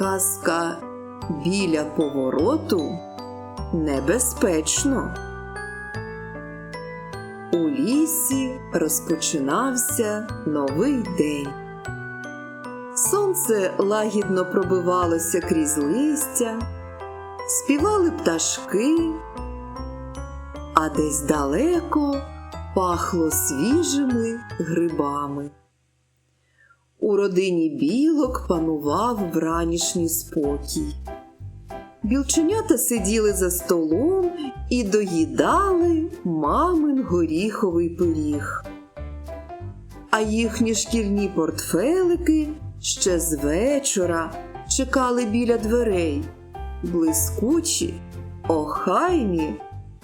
Казка біля повороту небезпечно. У лісі розпочинався новий день. Сонце лагідно пробивалося крізь листя, співали пташки, а десь далеко пахло свіжими грибами. У родині білок панував вранішній спокій. Білченята сиділи за столом і доїдали мамин горіховий пиріг. А їхні шкільні портфелики ще з вечора чекали біля дверей, блискучі, охайні,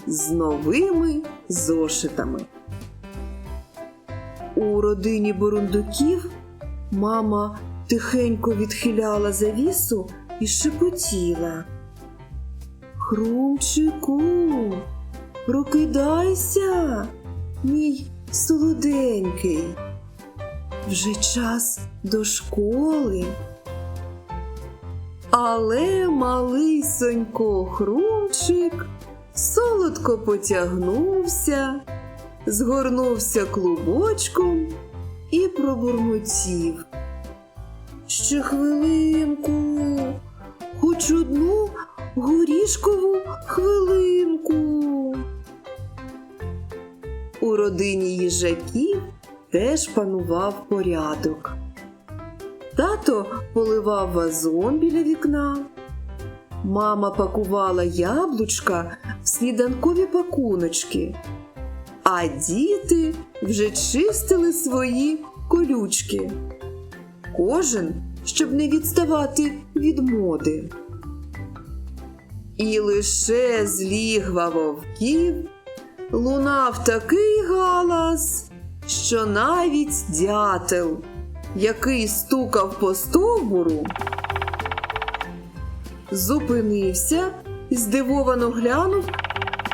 з новими зошитами. У родині бурундуків мама тихенько відхиляла завісу і шепотіла. Хрумчику, прокидайся, мій солоденький. Вже час до школи. Але малий сонько хрумчик солодко потягнувся, згорнувся клубочком і пробурмотів. Ще хвилинку, хоч одну горішкову хвилинку. У родині їжаків теж панував порядок. Тато поливав вазон біля вікна. Мама пакувала яблучка в сніданкові пакуночки, а діти вже чистили свої колючки. Кожен, щоб не відставати від моди. І лише з лігва вовків лунав такий галас, що навіть дятел, який стукав по стовбуру, зупинився і здивовано глянув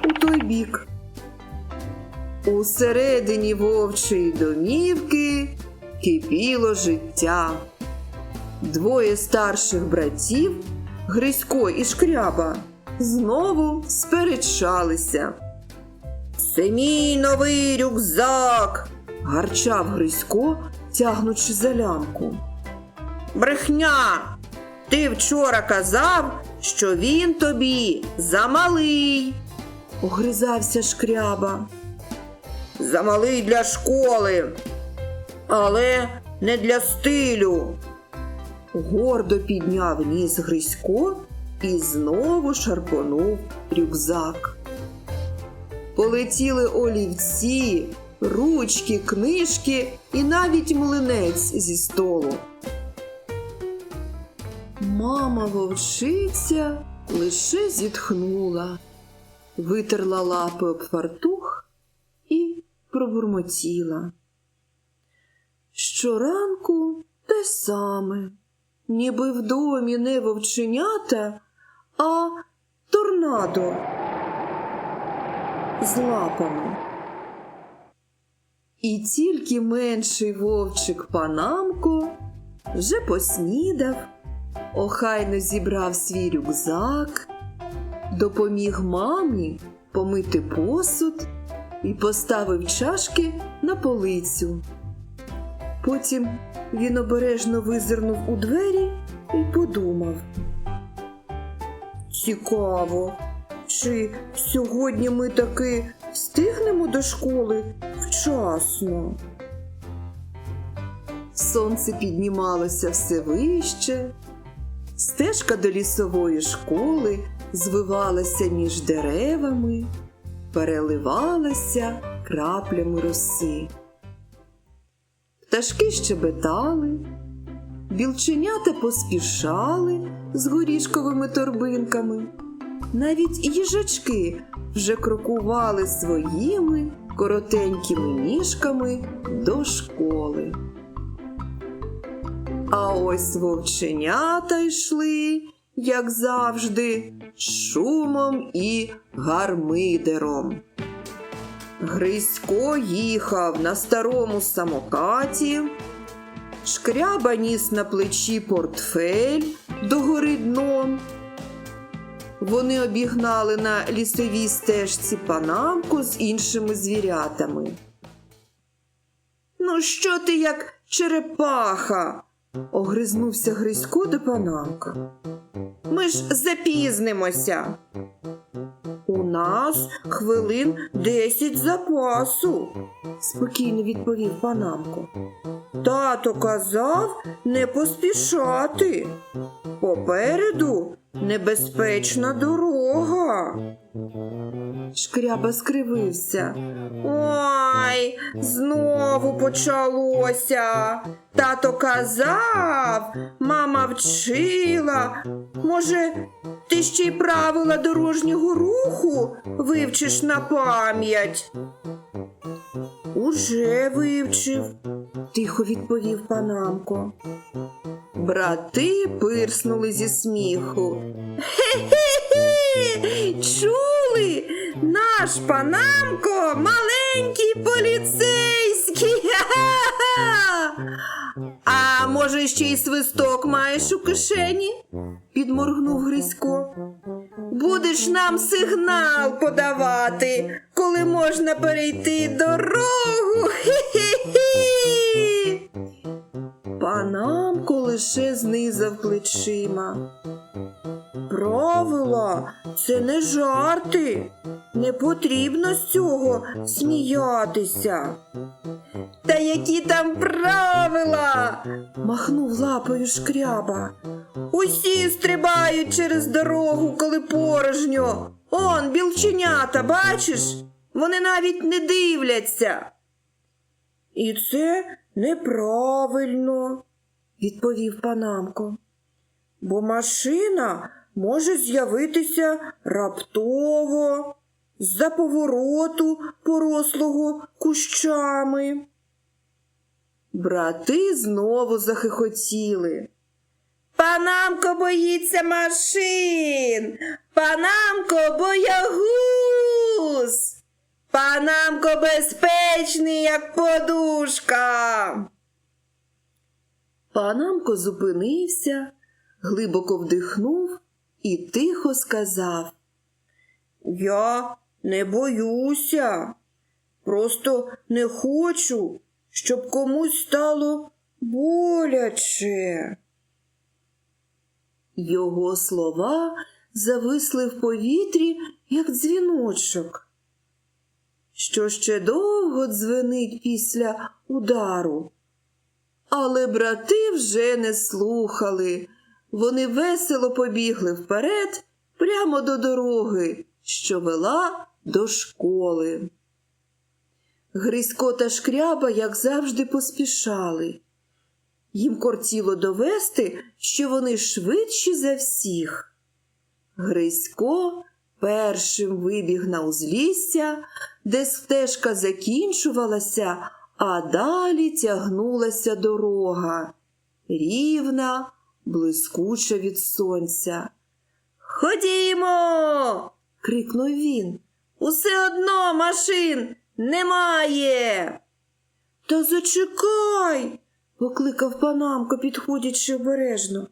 у той бік. Усередині вовчої домівки кипіло життя. Двоє старших братів, Грисько і Шкряба, знову сперечалися. Це мій новий рюкзак, гарчав Грисько, тягнучи за лямку. Брехня! Ти вчора казав, що він тобі замалий, огризався шкряба. Замалий для школи, але не для стилю. Гордо підняв ніс Грисько і знову шарпонув рюкзак. Полетіли олівці, ручки, книжки і навіть млинець зі столу. Мама вовчиця лише зітхнула, витерла лапи об фартух пробурмотіла. Щоранку те саме, ніби в домі не вовченята, а торнадо з лапами. І тільки менший вовчик Панамко вже поснідав, охайно зібрав свій рюкзак, допоміг мамі помити посуд і поставив чашки на полицю. Потім він обережно визирнув у двері і подумав. Цікаво, чи сьогодні ми таки встигнемо до школи вчасно? Сонце піднімалося все вище, стежка до лісової школи звивалася між деревами, переливалася краплями роси. Пташки щебетали, білченята поспішали з горішковими торбинками. Навіть їжачки вже крокували своїми коротенькими ніжками до школи. А ось вовченята йшли, як завжди, шумом і гармидером. Грисько їхав на старому самокаті, шкряба ніс на плечі портфель догори дном. Вони обігнали на лісовій стежці панамку з іншими звірятами. Ну, що ти як черепаха? Огризнувся Грисько до панамка. Ми ж запізнимося. У нас хвилин десять запасу, спокійно відповів панамко. Тато казав не поспішати. Попереду небезпечна дорога. Шкряба скривився. Ой, знову почалося. Тато казав, мама вчила. Може, ти ще й правила дорожнього руху вивчиш на пам'ять? Уже вивчив, тихо відповів панамко. Брати пирснули зі сміху. Хе-хе-хе! Чули? Наш панамко маленький поліцейський. А може, ще й свисток маєш у кишені? підморгнув Грисько. Будеш нам сигнал подавати, коли можна перейти дорогу. Лише знизав плечима. Правила, це не жарти. Не потрібно з цього сміятися. Та які там правила? махнув лапою шкряба. Усі стрибають через дорогу, коли порожньо. Он, білченята, бачиш? Вони навіть не дивляться. І це неправильно, відповів панамко. Бо машина може з'явитися раптово, з-за повороту, порослого кущами. Брати знову захихотіли. Панамко боїться машин, панамко боягуз, панамко безпечний, як подушка. Панамко зупинився, глибоко вдихнув і тихо сказав. Я не боюся, просто не хочу, щоб комусь стало боляче. Його слова зависли в повітрі, як дзвіночок, що ще довго дзвенить після удару. Але брати вже не слухали. Вони весело побігли вперед прямо до дороги, що вела до школи. Грисько та шкряба, як завжди, поспішали. Їм кортіло довести, що вони швидші за всіх. Грисько першим вибіг на узлісся, де стежка закінчувалася, а далі тягнулася дорога, рівна, блискуча від сонця. Ходімо. крикнув він. Усе одно машин немає. Та зачекай, покликав панамко, підходячи обережно.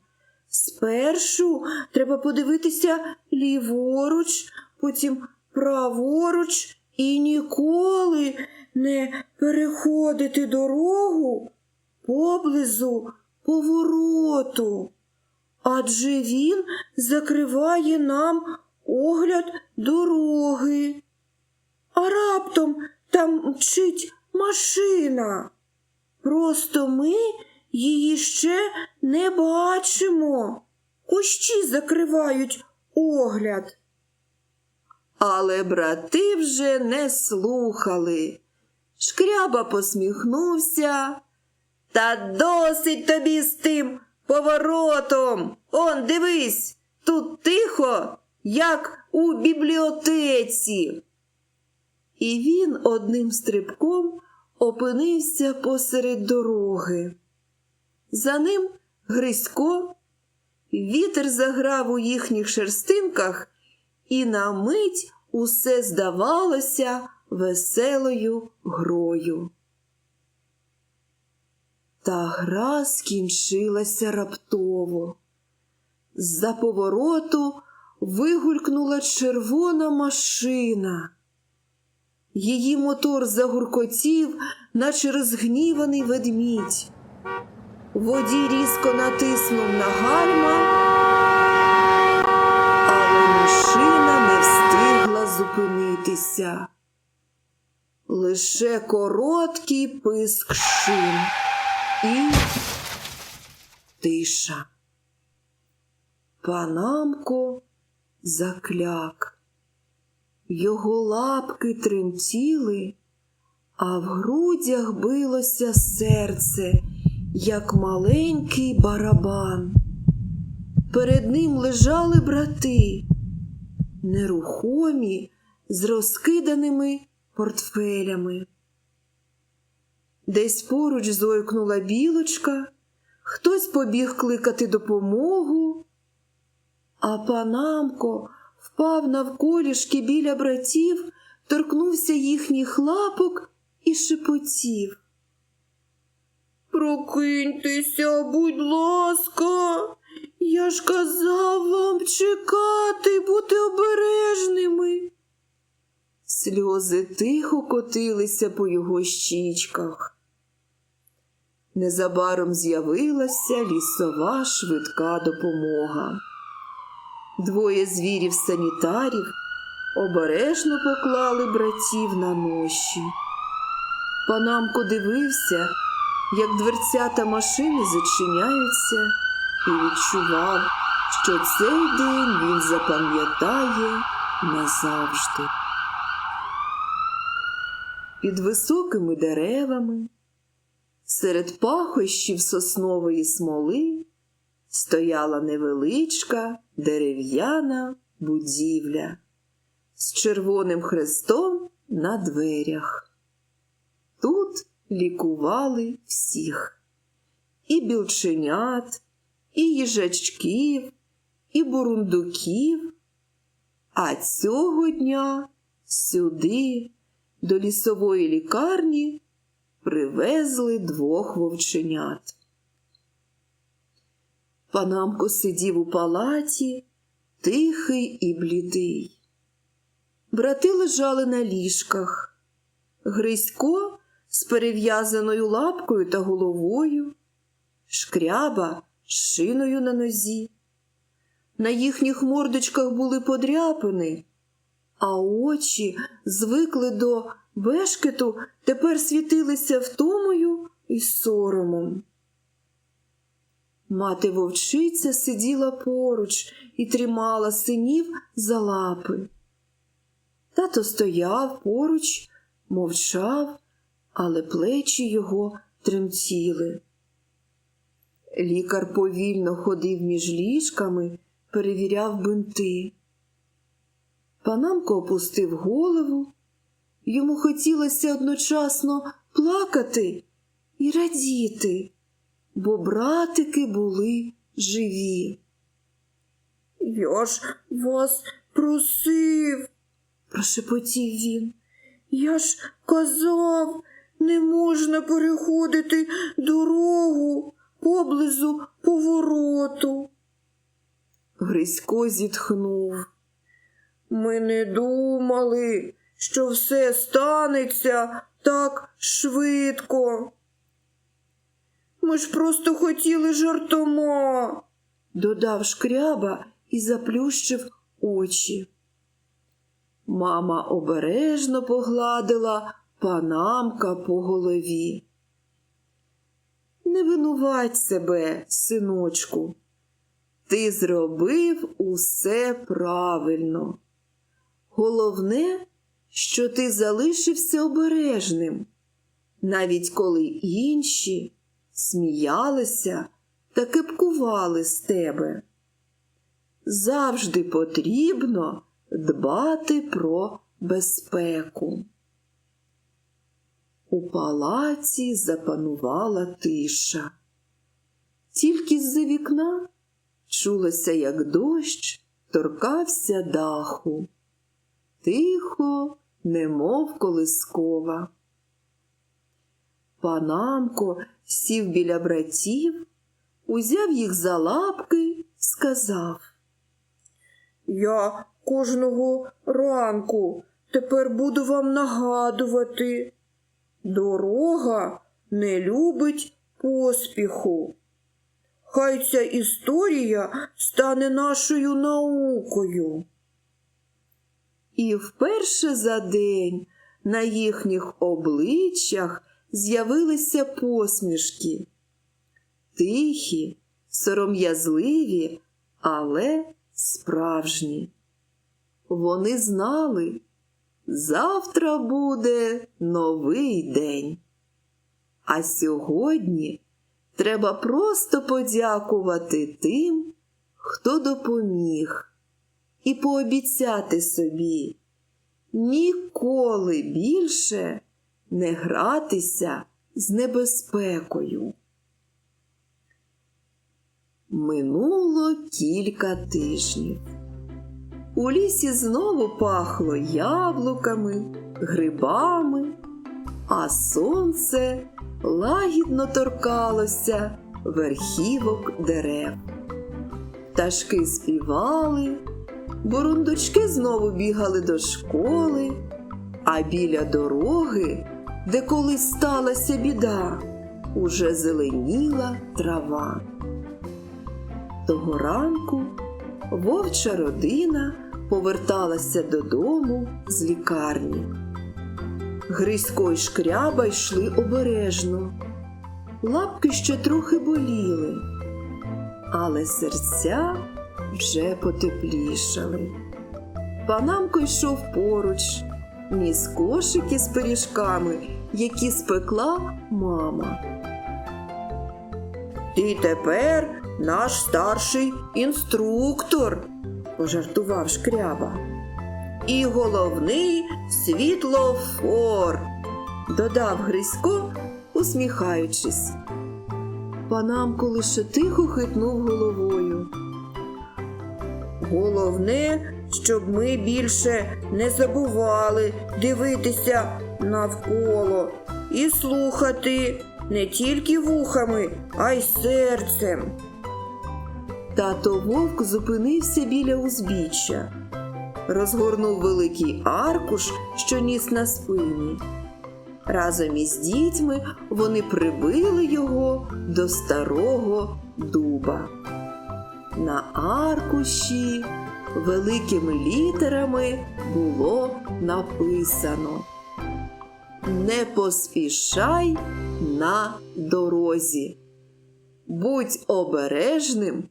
Спершу треба подивитися ліворуч, потім праворуч і ніколи не переходити дорогу поблизу повороту. Адже він закриває нам огляд дороги. А раптом там мчить машина. Просто ми її ще не бачимо. Кущі закривають огляд. Але брати вже не слухали. Шкряба посміхнувся. Та досить тобі з тим поворотом. Он, дивись, тут тихо, як у бібліотеці. І він одним стрибком опинився посеред дороги. За ним Грисько, вітер заграв у їхніх шерстинках, і на мить усе здавалося веселою грою. Та гра скінчилася раптово. З-за повороту вигулькнула червона машина. Її мотор загуркотів, наче розгніваний ведмідь. Водій різко натиснув на гальма, але машина не встигла зупинитися. Лише короткий писк шин і тиша. Панамко закляк. Його лапки тремтіли, а в грудях билося серце, як маленький барабан. Перед ним лежали брати, нерухомі, з розкиданими портфелями. Десь поруч зойкнула білочка, хтось побіг кликати допомогу, а панамко впав навколішки біля братів, торкнувся їхніх лапок і шепотів. Прокиньтеся, будь ласка, я ж казав вам чекати, бути обережними. Сльози тихо котилися по його щічках. Незабаром з'явилася лісова швидка допомога. Двоє звірів санітарів обережно поклали братів на ноші. Панамко дивився, як дверцята машини зачиняються, і відчував, що цей день він запам'ятає назавжди. Під високими деревами, серед пахощів соснової смоли, стояла невеличка дерев'яна будівля з червоним хрестом на дверях. Тут лікували всіх і білченят, і їжачків, і бурундуків. А цього дня сюди, до лісової лікарні, привезли двох вовченят. Панамко сидів у палаті, тихий і блідий. Брати лежали на ліжках. Грисько з перев'язаною лапкою та головою, шкряба з шиною на нозі. На їхніх мордочках були подряпини, а очі звикли до бешкету, тепер світилися втомою і соромом. Мати вовчиця сиділа поруч і тримала синів за лапи. Тато стояв поруч, мовчав, але плечі його тремтіли. Лікар повільно ходив між ліжками, перевіряв бинти. Панамко опустив голову, йому хотілося одночасно плакати і радіти бо братики були живі. Я ж вас просив, прошепотів він. Я ж казав, не можна переходити дорогу поблизу повороту. Грисько зітхнув. Ми не думали, що все станеться так швидко. Ми ж просто хотіли жартома, додав шкряба і заплющив очі. Мама обережно погладила панамка по голові. Не винувать себе, синочку. Ти зробив усе правильно. Головне, що ти залишився обережним, навіть коли інші сміялися та кипкували з тебе. Завжди потрібно дбати про безпеку. У палаці запанувала тиша. Тільки з-за вікна чулося, як дощ торкався даху. Тихо, немов колискова. Панамко сів біля братів, узяв їх за лапки, сказав. Я кожного ранку тепер буду вам нагадувати. Дорога не любить поспіху. Хай ця історія стане нашою наукою. І вперше за день на їхніх обличчях з'явилися посмішки. Тихі, сором'язливі, але справжні. Вони знали, завтра буде новий день. А сьогодні треба просто подякувати тим, хто допоміг, і пообіцяти собі ніколи більше не гратися з небезпекою. Минуло кілька тижнів. У лісі знову пахло яблуками, грибами, а сонце лагідно торкалося верхівок дерев. Пташки співали, бурундучки знову бігали до школи, а біля дороги, де колись сталася біда, уже зеленіла трава. Того ранку вовча родина поверталася додому з лікарні. Грисько й шкряба йшли обережно, лапки ще трохи боліли, але серця вже потеплішали. Панамко йшов поруч, ніс кошики з пиріжками, які спекла мама. Ти тепер наш старший інструктор, пожартував шкряба. І головний світлофор, додав Грисько, усміхаючись. Панамко лише тихо хитнув головою. Головне, щоб ми більше не забували дивитися навколо і слухати не тільки вухами, а й серцем. Тато вовк зупинився біля узбіччя, розгорнув великий аркуш, що ніс на спині. Разом із дітьми вони прибили його до старого дуба. На аркуші великими літерами було написано Не поспішай на дорозі. Будь обережним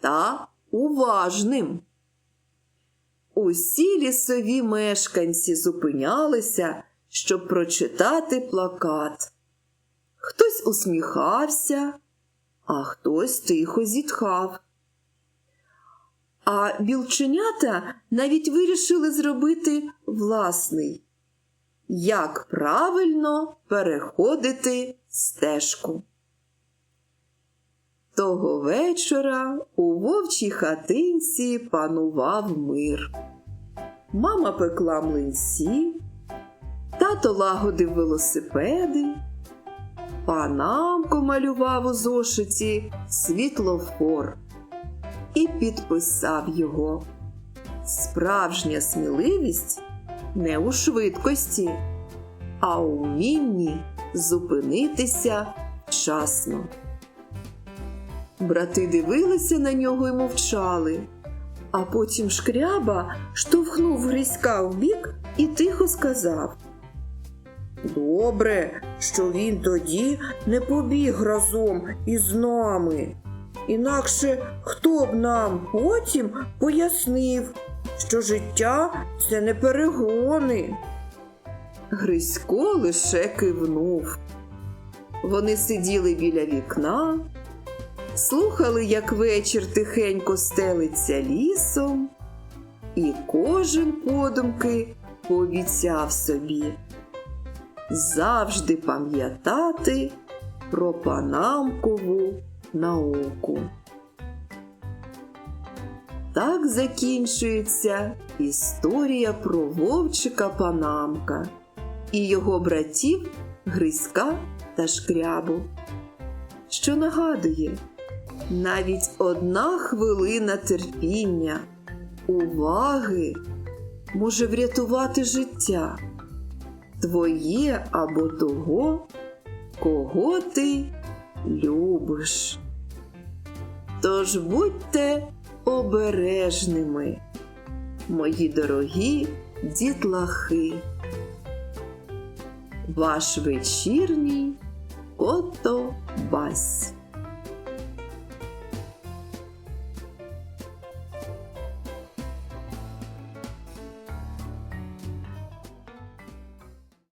та уважним. Усі лісові мешканці зупинялися, щоб прочитати плакат. Хтось усміхався, а хтось тихо зітхав. А білченята навіть вирішили зробити власний, як правильно переходити стежку. Того вечора у вовчій хатинці панував мир. Мама пекла млинці, тато лагодив велосипеди, панамко малював у зошиті світлофор і підписав його. Справжня сміливість не у швидкості, а у вмінні зупинитися вчасно. Брати дивилися на нього й мовчали, а потім шкряба штовхнув Гриська в бік і тихо сказав Добре, що він тоді не побіг разом із нами. Інакше хто б нам потім пояснив, що життя це не перегони. Грисько лише кивнув. Вони сиділи біля вікна, слухали, як вечір тихенько стелиться лісом, і кожен подумки пообіцяв собі завжди пам'ятати про панамкову науку. Так закінчується історія про вовчика Панамка і його братів Гриська та Шкрябу. що нагадує, навіть одна хвилина терпіння, уваги може врятувати життя твоє або того, кого ти любиш. Тож будьте обережними, мої дорогі дітлахи. Ваш вечірній Котобась.